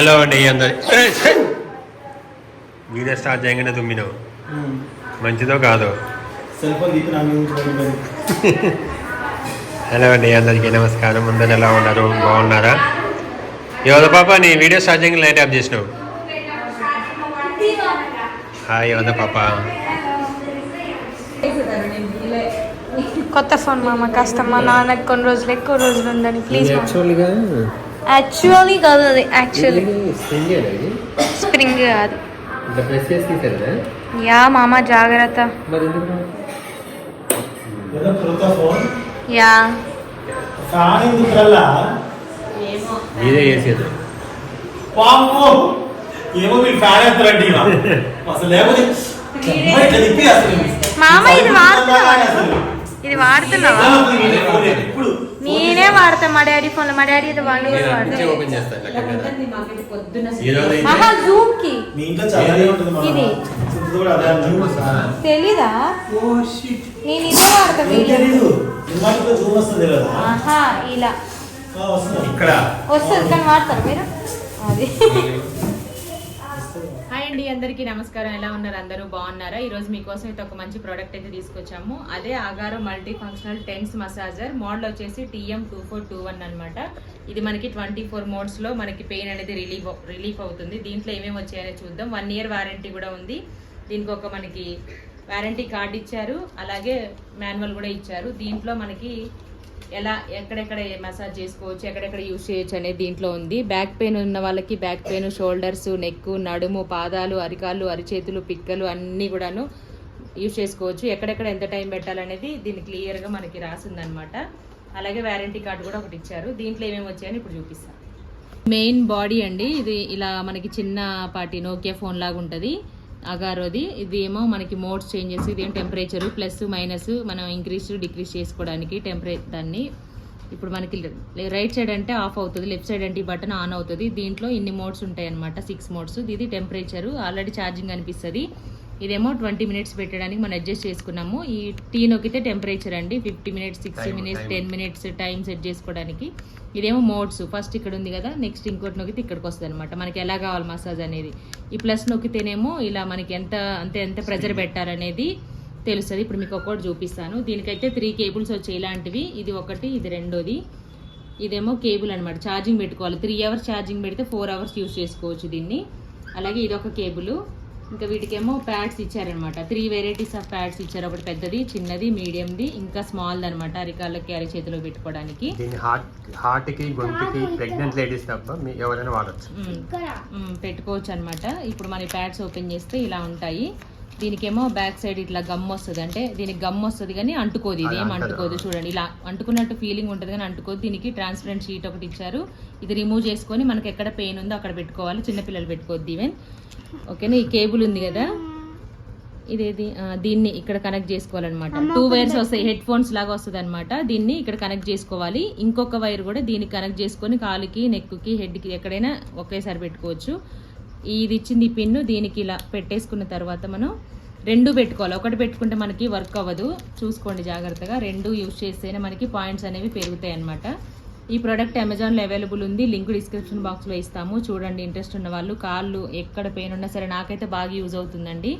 Hello అండి అందరి video start చేయగానే తుమ్మినావు మంచిదో కాదో? హలో అండి అందరికీ నమస్కారం. అందరు ఎలా ఉన్నారు? బాగున్నారా? యోధ పాప నీ వీడియో స్టార్ట్ చేయగానే లైట్ ఆఫ్ చేసినావు. హాయ్ యోధ పాప. కొత్త ఫోన్ మామ కాస్త మా నాన్నకి కొన్ని రోజులు ఎక్కువ రోజులు ఉందని. ప్లీజ్ యాక్చువల్లీ కాదు అది యాక్చువల్లీ. స్ప్రింగ్ కాదు. ఇట్లా ప్రెస్ చేసి తీసారా యా మామ జాగ్రత్త. మరి ఎందుకు? ఏదో కొత్త ఫోన్? యా. మీరే చేసేది. పాము ఏమో మీరు ఫ్యాన్. అసలు లేకపోతే మామ ఇది వాడుతున్నావా. ఇది వాడుతున్నావా? ఎప్పుడు నేనే వాడతా మా డాడీ ఫోన్ మా డాడీ వాళ్ళు కూడా వాడతారు. జూమ్కి ఇది. తెలీదా? నేను ఇదే వాడతా ఇలా. వస్తుంది. ఇక్కడ. వస్తుంది కానీ వాడతారు మీరు? అది. అండి అందరికీ నమస్కారం. ఎలా ఉన్నారు? అందరూ బాగున్నారా? ఈ రోజు మీకోసం అయితే ఒక మంచి ప్రోడక్ట్ అయితే తీసుకొచ్చాము. అదే ఆగారో multi functional TENS massager model వచ్చేసి TM two four two one అనమాట ఇది మనకి ట్వంటీ ఫోర్ మోడ్స్లో మనకి పెయిన్ అనేది రిలీఫ్ రిలీఫ్ అవుతుంది. దీంట్లో ఏమేమి వచ్చాయనే చూద్దాం. వన్ ఇయర్ వారంటీ కూడా ఉంది. దీనికి ఒక మనకి వారంటీ కార్డ్ ఇచ్చారు. అలాగే మాన్యువల్ కూడా ఇచ్చారు. దీంట్లో మనకి ఎలా ఎక్కడెక్కడ మసాజ్ చేసుకోవచ్చు ఎక్కడెక్కడ యూస్ చేయొచ్చు అనేది దీంట్లో ఉంది. బ్యాక్ పెయిన్ ఉన్న వాళ్ళకి బ్యాక్ పెయిన్ షోల్డర్స్ నెక్ నడుము పాదాలు అరికాళ్ళు అరిచేతులు పిక్కలు అన్నీ కూడాను యూజ్ చేసుకోవచ్చు. ఎక్కడెక్కడ ఎంత టైం పెట్టాలనేది దీన్ని క్లియర్గా మనకి రాసిందనమాట అలాగే వారంటీ కార్డు కూడా ఒకటి ఇచ్చారు. దీంట్లో ఏమేమి వచ్చాయని ఇప్పుడు చూపిస్తాను మెయిన్ బాడీ అండి. ఇది ఇలా మనకి చిన్న పాటి నోకియా ఫోన్ లాగా ఉంటుంది. అగారోది. ఇది ఏమో మనకి మోడ్స్ చేంజ్ చేసి ఇదేం టెంపరేచరు ప్లస్ మైనస్ మనం ఇంక్రీజ్ డిక్రీజ్ చేసుకోవడానికి టెంపరే దాన్ని ఇప్పుడు మనకి రైట్ సైడ్ అంటే ఆఫ్ అవుతుంది లెఫ్ట్ సైడ్ అంటే ఈ బటన్ ఆన్ అవుతుంది. దీంట్లో ఇన్ని మోడ్స్ ఉంటాయి అనమాట సిక్స్ మోడ్స్. ఇది టెంపరేచర్. ఆల్రెడీ ఛార్జింగ్ అనిపిస్తుంది. ఇదేమో ట్వంటీ మినిట్స్ పెట్టడానికి మనం అడ్జస్ట్ చేసుకున్నాము. ఈ టీ నొక్కితే టెంపరేచర్ అండి fifty minutes sixty minutes. Ten minutes time set చేసుకోవడానికి. ఇదేమో మోడ్స్ ఫస్ట్ ఇక్కడ ఉంది కదా నెక్స్ట్ ఇంకోటి నొక్కితే ఇక్కడికి వస్తుంది అనమాట మనకి ఎలా కావాలి మసాజ్ అనేది. ఈ ప్లస్ నొక్కితేనేమో ఇలా మనకి ఎంత అంతే ఎంత ప్రెజర్ పెట్టాలనేది తెలుస్తుంది. ఇప్పుడు మీకు ఒక్కొక్కటి చూపిస్తాను. దీనికైతే త్రీ కేబుల్స్ వచ్చాయి ఇలాంటివి. ఇది ఒకటి ఇది రెండోది. ఇదేమో కేబుల్ అనమాట ఛార్జింగ్ పెట్టుకోవాలి. త్రీ అవర్స్ ఛార్జింగ్ పెడితే ఫోర్ అవర్స్ యూస్ చేసుకోవచ్చు దీన్ని. అలాగే ఇదొక కేబుల్ ఇంకా వీటికేమో ప్యాడ్స్ ఇచ్చారనమాట. త్రీ వెరైటీస్ ఆఫ్ ప్యాడ్స్ ఇచ్చారు. ఒకటి పెద్దది చిన్నది మీడియంది ఇంకా స్మాల్ది అనమాట అరికాళ్ళకి అరిచేతిలో పెట్టుకోవడానికి. దీన్ని హార్ట్ గొంతుకి ప్రెగ్నెంట్ లేడీస్ తప్ప ఎవరైనా వాడచ్చు. పెట్టుకోవచ్చు అనమాట ఇప్పుడు మన ప్యాడ్స్ ఓపెన్ చేస్తే ఇలా ఉంటాయి. దీనికేమో బ్యాక్ సైడ్ ఇట్లా గమ్ వస్తుంది. అంటే దీనికి గమ్ వస్తుంది కానీ అంటుకోదు ఇది. ఏం. అంటుకోదు చూడండి. ఇలా అంటుకున్నట్టు ఫీలింగ్ ఉంటుంది కానీ అంటుకోదు. దీనికి ట్రాన్స్పరెంట్ షీట్ ఒకటి ఇచ్చారు. ఇది రిమూవ్ చేసుకొని మనకి ఎక్కడ పెయిన్ ఉందో అక్కడ పెట్టుకోవాలి. చిన్నపిల్లలు పెట్టుకోవద్దు ఈవెన్ ఓకేనా ఈ కేబుల్ ఉంది కదా. ఇదేది? దీన్ని ఇక్కడ కనెక్ట్ చేసుకోవాలన్నమాట. టూ వైర్స్ వస్తాయి. హెడ్ ఫోన్స్ లాగా వస్తుంది అనమాట దీన్ని ఇక్కడ కనెక్ట్ చేసుకోవాలి. ఇంకొక వైర్ కూడా దీనికి కనెక్ట్ చేసుకొని కాలుకి నెక్కి హెడ్కి ఎక్కడైనా ఒకేసారి పెట్టుకోవచ్చు. ఇది ఇచ్చింది ఈ పిన్ను దీనికి ఇలా పెట్టేసుకున్న తర్వాత మనం రెండు పెట్టుకోవాలి. ఒకటి పెట్టుకుంటే మనకి వర్క్ అవ్వదు. చూసుకోండి జాగ్రత్తగా. రెండు యూజ్ చేస్తేనే మనకి పాయింట్స్ అనేవి పెరుగుతాయి అనమాట ఈ ప్రోడక్ట్ అమెజాన్లో అవైలబుల్ ఉంది. లింక్ డిస్క్రిప్షన్ బాక్స్లో ఇస్తాము. చూడండి ఇంట్రెస్ట్ ఉన్న వాళ్ళు కాళ్ళు ఎక్కడ పెయిన్ ఉన్నా సరే నాకైతే బాగా యూజ్ అవుతుందండి.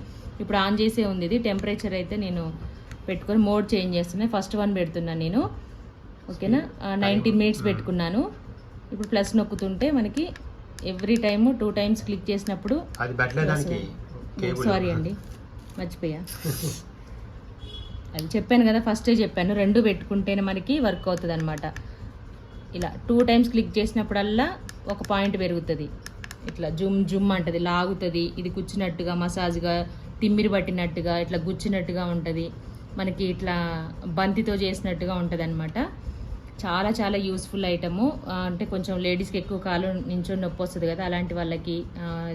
ఇప్పుడు ఆన్ చేసే ఉంది ఇది. టెంపరేచర్ అయితే నేను పెట్టుకొని మోడ్ చేంజ్ చేస్తున్నాను ఫస్ట్ వన్ పెడుతున్నాను నేను. ఓకేనా? నైన్టీన్ మినిట్స్ పెట్టుకున్నాను. ఇప్పుడు ప్లస్ నొక్కుతుంటే మనకి every time two times click చేసినప్పుడు సారీ అండి మర్చిపోయా. అది చెప్పాను కదా ఫస్టే చెప్పాను రెండు పెట్టుకుంటేనే మనకి వర్క్ అవుతుంది అనమాట ఇలా టూ టైమ్స్ క్లిక్ చేసినప్పుడల్లా ఒక పాయింట్ పెరుగుతుంది. ఇట్లా జుమ్ జుమ్ అంటది లాగుతుంది ఇది కూర్చున్నట్టుగా మసాజ్గా తిమ్మిరి పట్టినట్టుగా ఇట్లా గుచ్చినట్టుగా ఉంటుంది. మనకి ఇట్లా బంతితో చేసినట్టుగా ఉంటుంది చాలా చాలా యూస్ఫుల్ ఐటము అంటే కొంచెం లేడీస్కి ఎక్కువ కాలు నించొని నొప్పి వస్తుంది కదా అలాంటి వాళ్ళకి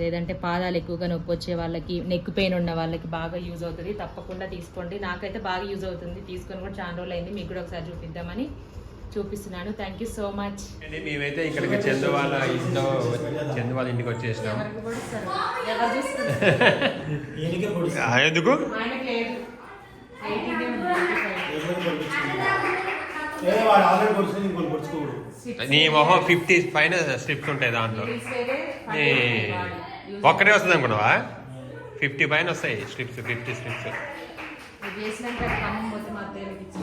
లేదంటే పాదాలు ఎక్కువగా నొప్పి వచ్చే వాళ్ళకి నెక్ పెయిన్ ఉన్న వాళ్ళకి బాగా యూజ్ అవుతుంది. తప్పకుండా తీసుకోండి. నాకైతే బాగా యూజ్ అవుతుంది. తీసుకొని కూడా చాలా రోజులు అయింది. మీకు కూడా ఒకసారి చూపిద్దామని చూపిస్తున్నాను. థ్యాంక్ యూ సో మచ్ మేమైతే ఇక్కడికి చందు వాళ్ళ ఇంట్లో చందు వాళ్ళ ఇంటికి వచ్చేసినాం. ఎందుకు? నీ మొహం ఫిఫ్టీ పైన స్ట్రిప్స్ ఉంటాయి దాంట్లో. నీ ఒక్కటే వస్తుంది అనుకున్నావా ఫిఫ్టీ పైన వస్తాయి స్ట్రిప్స్ ఫిఫ్టీ స్ట్రిప్స్.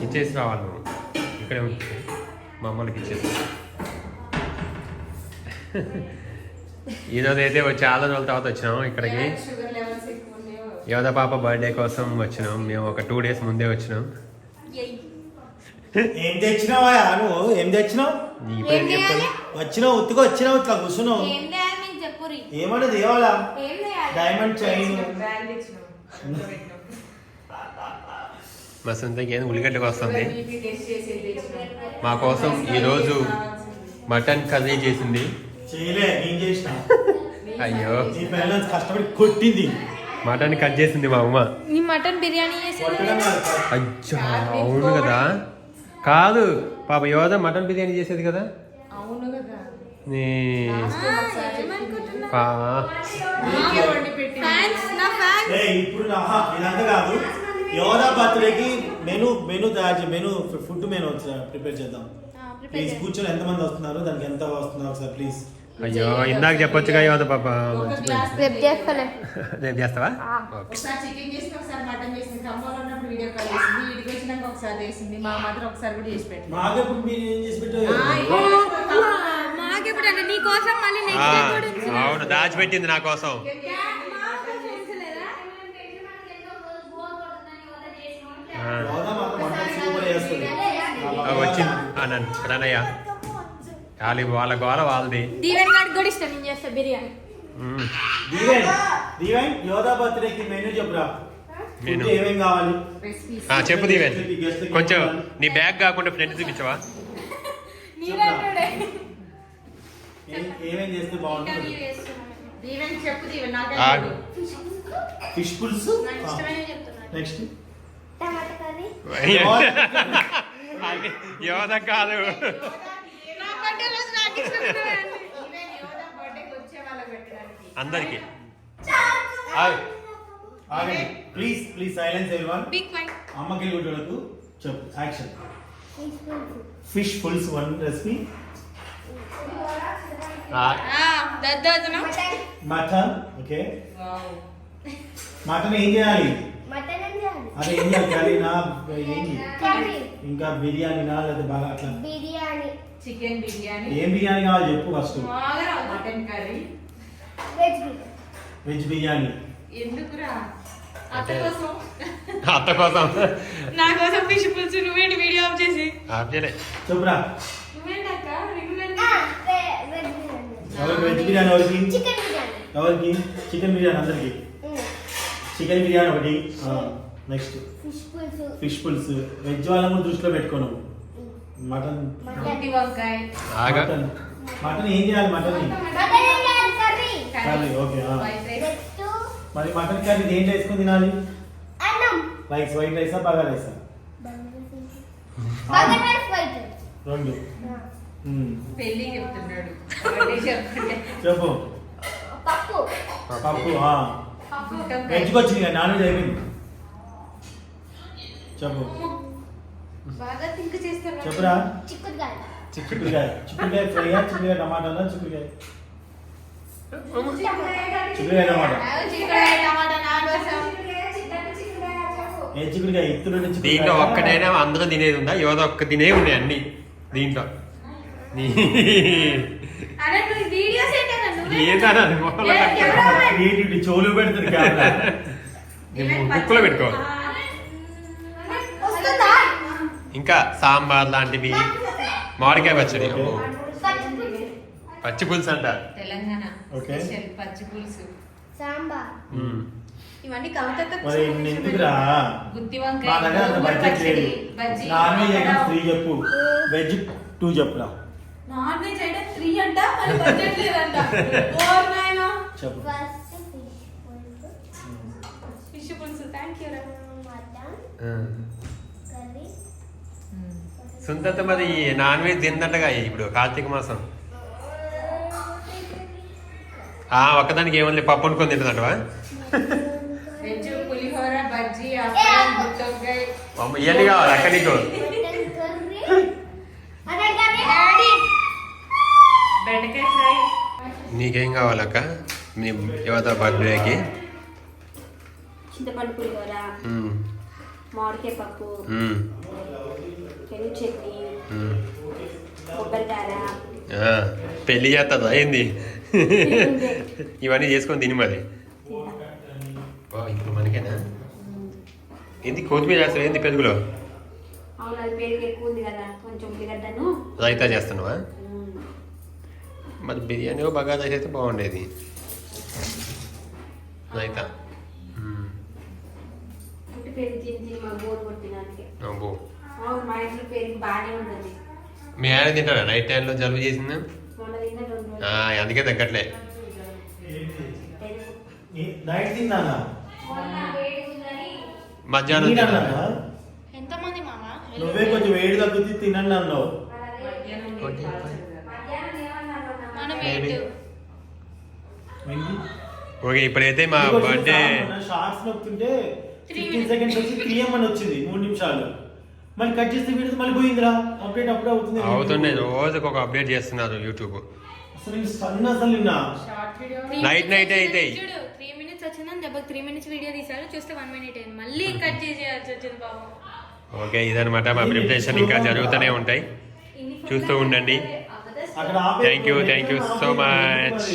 ఇచ్చేసి రావాలి నువ్వు. ఇక్కడే ఉంటుంది మా అమ్మలకి ఇచ్చేసి. ఈరోజు అయితే వచ్చి చాలా రోజుల తర్వాత వచ్చినాం ఇక్కడికి. షుగర్ లెవెల్స్ ఎక్కువ ఉన్నాయో. యోధ పాప బర్త్డే కోసం వచ్చినాం. మేము ఒక టూ డేస్ ముందే వచ్చినాం. ఏం తెచ్చినావా నువ్వు ఏం తెచ్చినావు? ఏం చెప్తాను వచ్చినావు ఉత్తుగా వచ్చినావు ఇట్లా కూర్చున్నావు. ఏం చేయాలి మీకు చెప్పురి? ఏమన్నా దేవాలా ఏం చేయాలి? డైమండ్ చైన్ బ్యాగ్ తెచ్చినాం ఇంట్లో పెట్టినాం. మా సొంతకి ఏం ఉల్లిగడ్డకు వస్తుంది. టెస్ట్ తెచ్చినాం. మా కోసం ఈరోజు మటన్ కర్రీ చేసింది. చేయలే నేను చేసిన. అయ్యో. నీ పిల్లలు కష్టపడి కొట్టింది. మటన్ కట్ చేసింది మా అమ్మ. నీ మటన్ బిర్యానీ చేసి కొట్టడం కాదు, అచ్చా అవును కదా. కాదు పాప యోధ మటన్ బిర్యానీ చేసేది కదా? అవును కదా. నీ పా. ఇప్పుడు ఇదంతా కాదు. యోధా బర్త్డేకి మెను మెను తయారు చే మెను ఫుడ్ మెను ప్రిపేర్ చేద్దాం. ప్లీజ్ కూర్చొని ఎంతమంది వస్తున్నారు? దానికి ఎంత వస్తున్నారు ఒకసారి ప్లీజ్? అయ్యో ఇందాక చెప్పొచ్చుగా యోధ పాప. రేపు చేస్తలే. రేపు చేస్తావా? ఆ. ఓకే ఒకసారి చికెన్ చేసింది ఒకసారి మటన్ చేసింది ఖమ్మంలో ఉన్నప్పుడు వీడియో కాల్ చేసింది ఇంటికి వచ్చినాక ఒకసారి చేసింది మా మాత్రం ఒకసారి కూడా చేసి పెట్టింది మాకెప్పుడు మీరు ఏం చేసి ఆ, పెట్టారు ఇగో మాకెప్పుడు అంటే నీ కోసం మళ్ళీ ఆ, నెక్స్ట్ డే కూడా ఉంచు. అవును దాచిపెట్టింది నా కోసం. వచ్చింది. అనంత్ వాళ్ళ వాళ్ళ గోల వాళ్ళది. దీవెన్ గారికి కూడా ఇష్టం నేను చేస్తా బిర్యానీ. దీవెన్ దీవెన్ యోధా బర్త్డేకి మెనూ చెప్పురా. మెనూ. ఏమేం కావాలి? ఆ, చెప్పు దీవెన్. కొంచెం నీ బ్యాగ్ కాకుండా ఫ్రెండ్ చూపించవా? ఏమేం చేస్తే బాగుంటుంది. దీవెన్ చెప్పు దీవెన్ నాకే. ఫిష్ పులుసు? నెక్స్ట్. టమాటా కర్రీ. యోధ కాదు. అందరికి. ప్లీజ్ ప్లీజ్ సైలెన్స్ ఎవరివన్ అమ్మకి గుడ్డలకు చెప్పు. Action fish pulls one recipe mutton okay mutton ఏం చేయాలి? అదే ఏం చేయాలి? కర్రీనా? ఏంటి? కర్రీ. ఇంకా బిర్యానీనా లేదా బాగా అట్లా? బిర్యానీ. చికెన్ బిర్యానీ. ఏం బిర్యానీ కావాలి చెప్పు first. Mutton curry. Veg biryani. Veg biryani. ఎందుకురా? అత్త కోసం. అత్త కోసం. నా కోసం ఫిష్ పులుసు నువ్వేంటి వీడియో ఆఫ్ చేసి? చెప్పురా. నువ్వేంటక్క రెగ్యులర్ వెజ్ బిర్యానీ. ఎవరికి వెజ్ బిర్యానీ ఎవరికి? చికెన్ బిర్యానీ. ఎవరికి? చికెన్ బిర్యానీ అందరికి. చికెన్ బిర్యానీ ఒకటి. నెక్స్ట్ ఫిష్ పులుసు ఫిష్ పులుసు వెజ్ వాళ్ళని కూడా దృష్టిలో పెట్టుకో నువ్వు మటన్ గుత్తి వంకాయ ఆగా. మటన్ మటన్ ఏం చేయాలి మటన్ ఏం కర్రీ కర్రీ ఓకే ఆ. వైట్ రైస్ నెక్స్ట్ మరి మటన్ కర్రీ దేంట్లో వేసుకొని తినాలి? అన్నం. రైస్ వైట్ రైసా బగా రైసా బగర్ రైస్ వైట్ రెండు. పెళ్ళి చెప్తున్నాడు. చెప్పు. పప్పు. పప్పు. వెజ్కి వచ్చింది నాన్ వెజ్ అయిపోయింది. చెప్పు. బాగా థింక్ చేస్తారు చెప్పురా. చిక్కుడుకాయ. చిక్కుడుకాయ. చిక్కుడుకాయ ఫ్రైయా చిక్కుడుకాయ టమాటానా చిక్కుడుకాయ. చిక్కుడుకాయ టమాటా. చిక్కుడుకాయ టమాటా నా కోసం. ఏ చిక్కుడుకాయ? ఇత్తులు దీంట్లో ఒక్కటైనా అందరూ తినేది ఉందా? యోధ ఒక్క తినే ఉన్నాయి అన్ని దీంట్లో. ఏంటన్నా మొక్కలో చెవులు పెడుతుంది కెమెరా. నీ ఇంకా సాంబార్ లాంటివి మామిడికాయ పచ్చడి. అమ్మో. పచ్చి పులుసు పచ్చి పులుసు అంట తెలంగాణ ఓకే. స్పెషల్ పచ్చి పులుసు సాంబార్. మ్మ్. ఇవన్నీ. త్రీ చెప్పు. వెజ్ టూ చెప్పురా. నాన్ వెజ్ అయితే త్రీ అంట మరి బడ్జెట్ లేదంట. ఓర్ నాయనా చెప్పు. ఫస్ట్ ఫిష్ పులుసు. ఫిష్ పులుసు. థ్యాంక్ యూ రా. సుందత మరి నాన్ వెజ్ తిందంటగా ఇప్పుడు కార్తీక మాసం. ఒక్కదానికి ఏమన్నా పప్పు అనుకుని తింటుందంటవా? ఇవన్నీ కావాలి అక్క నీకు. నీకేం కావాలక్క? మీ యువత బర్త్డేకి? మామిడికాయ పప్పు. పెరుగు చట్నీ పెళ్ళి చేస్తుందా ఏంది? ఇవన్నీ చేసుకొని తిని మరి. ఇప్పుడు మనకేనా? ఏంది కొత్తిమీర చేస్తావు ఏంది పెరుగులో? రైతా చేస్తున్నావా? మరి బిర్యానీ బగారా చేస్తే బాగుండేది. రైతా. తిని మా బోర్ కొట్టినానికి. అబ్బో. అవును మా ఇంట్లో పెరుగు బాగానే ఉంటుంది. మీ ఆయన తింటారా నైట్ టైంలో జలుబు చేసిందా మొన్న ఆ, అందుకే తగ్గట్లే. పెరుగు నైట్ తిన్నానా? మొన్న వేడి ఉందని. మధ్యాహ్నం తినాలా? తిన్నానా? ఎంతమంది మామ? నువ్వే కొంచెం వేడి తగ్గుతుంది తినండి అన్నావు. మధ్యాహ్నం ఏమన్నారు నా మనం Maybe. ఎయిట్ ఏంటి? ఓకే ఇప్పుడైతే మా బర్త్డే షార్ట్స్ ఫిఫ్టీన్ సెకండ్స్ వచ్చి త్రీ అని వచ్చింది. మూడు నిమిషాలు. మళ్ళీ కట్ చేస్తే వీడియో మళ్ళీ పోయిందిరా. అప్డేట్ అప్పుడే అవుతుంది. అవుతున్నాయి రోజుకి ఒక అప్డేట్ చేస్తున్నారు యూట్యూబ్ అసలు నేను సన్న అసలు నిన్న. Night అయితాయి. చూడు. త్రీ మినిట్స్ వచ్చిందని దెబ్బకి త్రీ మినిట్స్ వీడియో తీసారు చూస్తే వన్ మినిట్ అయింది. మళ్ళీ కట్ చేసేయాల్సి వచ్చింది బాబు ఓకే ఇదనమాట మా ప్రిపరేషన్ ఇంకా జరుగుతూనే ఉంటాయి. చూస్తూ ఉండండి. Thank you, thank you so much.